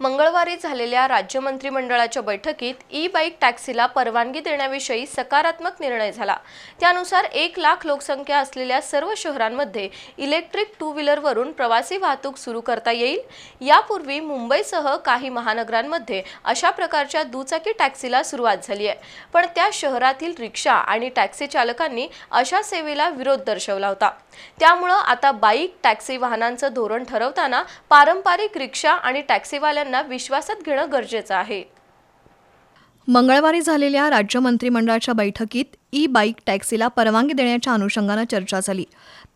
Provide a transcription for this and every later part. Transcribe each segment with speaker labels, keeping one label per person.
Speaker 1: मंगळवारी झालेल्या राज्य मंत्रिमंडळाच्या बैठकीत ई बाईक टॅक्सीला परवानगी देण्याविषयी सकारात्मक निर्णय झाला. त्यानुसार एक लाख लोकसंख्या असलेल्या सर्व शहरांमध्ये इलेक्ट्रिक टू व्हीलरवरून प्रवासी वाहतूक सुरू करता येईल. यापूर्वी मुंबईसह काही महानगरांमध्ये अशा प्रकारच्या दुचाकी टॅक्सीला सुरुवात झाली आहे. पण त्या शहरातील रिक्षा आणि टॅक्सी चालकांनी अशा सेवेला विरोध दर्शवला होता. त्यामुळं आता बाईक टॅक्सी वाहनांचं धोरण ठरवताना पारंपरिक रिक्षा आणि टॅक्सीवाल्यांना विश्वासात घेणं गरजेचं आहे.
Speaker 2: मंगळवारी झालेल्या राज्य मंत्रिमंडळाच्या बैठकीत ई बाईक टॅक्सीला परवानगी देण्याच्या अनुषंगानं चर्चा झाली.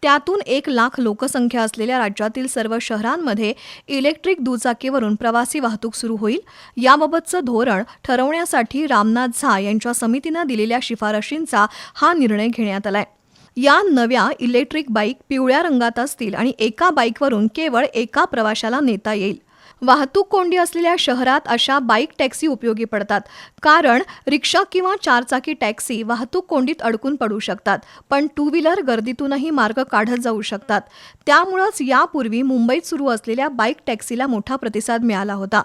Speaker 2: त्यातून एक लाख लोकसंख्या असलेल्या राज्यातील सर्व शहरांमध्ये इलेक्ट्रिक दुचाकीवरून प्रवासी वाहतूक सुरू होईल. याबाबतचं धोरण ठरवण्यासाठी रामनाथ झा यांच्या समितीनं दिलेल्या शिफारशींचा हा निर्णय घेण्यात आलाय. या नव्या इलेक्ट्रिक बाईक पिवळ्या रंगात असतील आणि एका बाईकवरून केवळ एका प्रवाशाला नेता येईल. वाहतूक कोंडी असलेल्या शहरात अशा बाईक टॅक्सी उपयोगी पडतात. कारण रिक्षा किंवा चारचाकी टॅक्सी वाहतूक कोंडीत अडकून पडू शकतात पण टू व्हीलर गर्दीतूनही मार्ग काढत जाऊ शकतात. त्यामुळंच यापूर्वी मुंबईत सुरू असलेल्या बाईक टॅक्सीला मोठा प्रतिसाद मिळाला होता.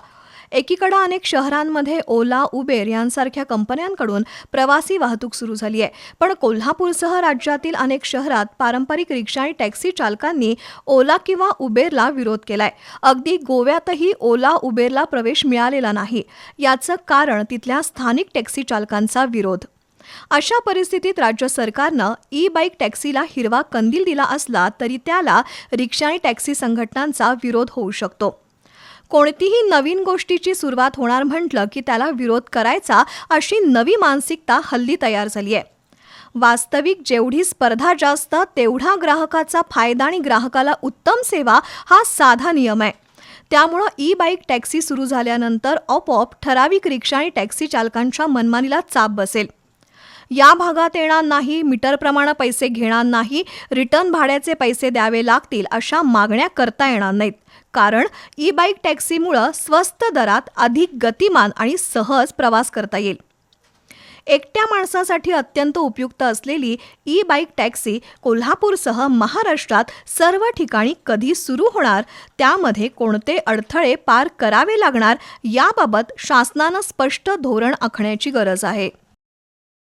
Speaker 2: एकीकडे अनेक शहरांमध्ये ओला उबेर यांसारख्या कंपन्यांकडून प्रवासी वाहतूक सुरू झाली आहे. पण कोल्हापूरसह राज्यातील अनेक शहरात पारंपरिक रिक्षा आणि टॅक्सी चालकांनी ओला किंवा उबेरला विरोध केलाय. अगदी गोव्यातही ओला उबेरला प्रवेश मिळालेला नाही. याचं कारण तिथल्या स्थानिक टॅक्सी चालकांचा विरोध. अशा परिस्थितीत राज्य सरकारनं ई बाईक टॅक्सीला हिरवा कंदील दिला असला तरी त्याला रिक्षा आणि टॅक्सी संघटनांचा विरोध होऊ शकतो. कोणतीही नवीन गोष्टीची सुरुवात होणार म्हटलं की त्याला विरोध करायचा अशी नवी मानसिकता हल्ली तयार झाली आहे. वास्तविक जेवढी स्पर्धा जास्त तेवढा ग्राहकाचा फायदा आणि ग्राहकाला उत्तम सेवा हा साधा नियम आहे. त्यामुळं ई बाईक टॅक्सी सुरू झाल्यानंतर आपोआप ठराविक रिक्षा आणि टॅक्सी चालकांच्या मनमानीला चाप बसेल. या भागात येणार नाही मीटरप्रमाणे पैसे घेणार नाही रिटर्न भाड्याचे पैसे द्यावे लागतील अशा मागण्या करता येणार नाहीत. कारण ई बाईक टॅक्सीमुळं स्वस्त दरात अधिक गतिमान आणि सहज प्रवास करता येईल. एकट्या माणसासाठी अत्यंत उपयुक्त असलेली ई बाईक टॅक्सी कोल्हापूरसह महाराष्ट्रात सर्व ठिकाणी कधी सुरू होणार त्यामध्ये कोणते अडथळे पार करावे लागणार याबाबत शासनानं स्पष्ट धोरण आखण्याची गरज आहे.